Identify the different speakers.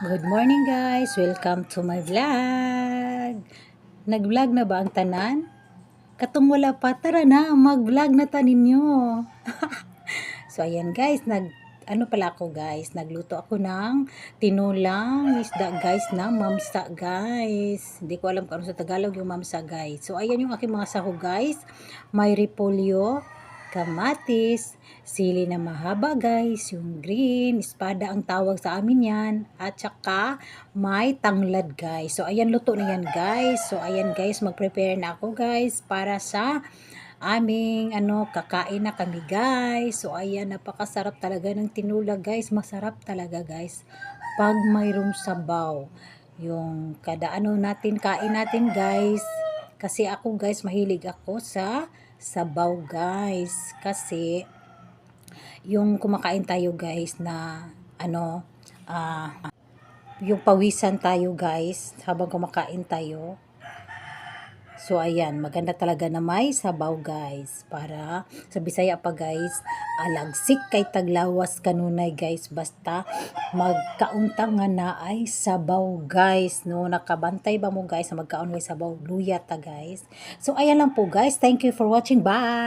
Speaker 1: Good morning guys! Welcome to my vlog! Nag-vlog na ba ang tanan? Katong wala pa, tara na, mag-vlog na ta ninyo. so ayan guys, nag ano pala ako guys, nagluto ako ng tinulang isda guys na mamsa guys. Hindi ko alam kung ano sa Tagalog yung mamsa guys. So ayan yung aking mga sahog guys. May repolyo, kamatis, sili na mahaba guys, yung green, espada ang tawag sa amin yan, at saka may tanglad guys. So ayan luto na yan guys. So ayan guys, mag-prepare na ako guys para sa aming ano kakain na kami guys. So ayan napakasarap talaga ng tinula guys. Masarap talaga guys pag mayroong sabaw. Yung kada ano natin kain natin guys. Kasi ako guys mahilig ako sa sabaw guys. Kasi yung kumakain tayo guys na ano ah yung pawisan tayo guys habang kumakain tayo. So ayan, maganda talaga na may sabaw guys para sa Bisaya pa guys, alagsik kay taglawas kanunay guys basta magkauntang nga na ay sabaw guys no nakabantay ba mo guys na magkaon sabaw luya ta guys. So ayan lang po guys, thank you for watching. Bye.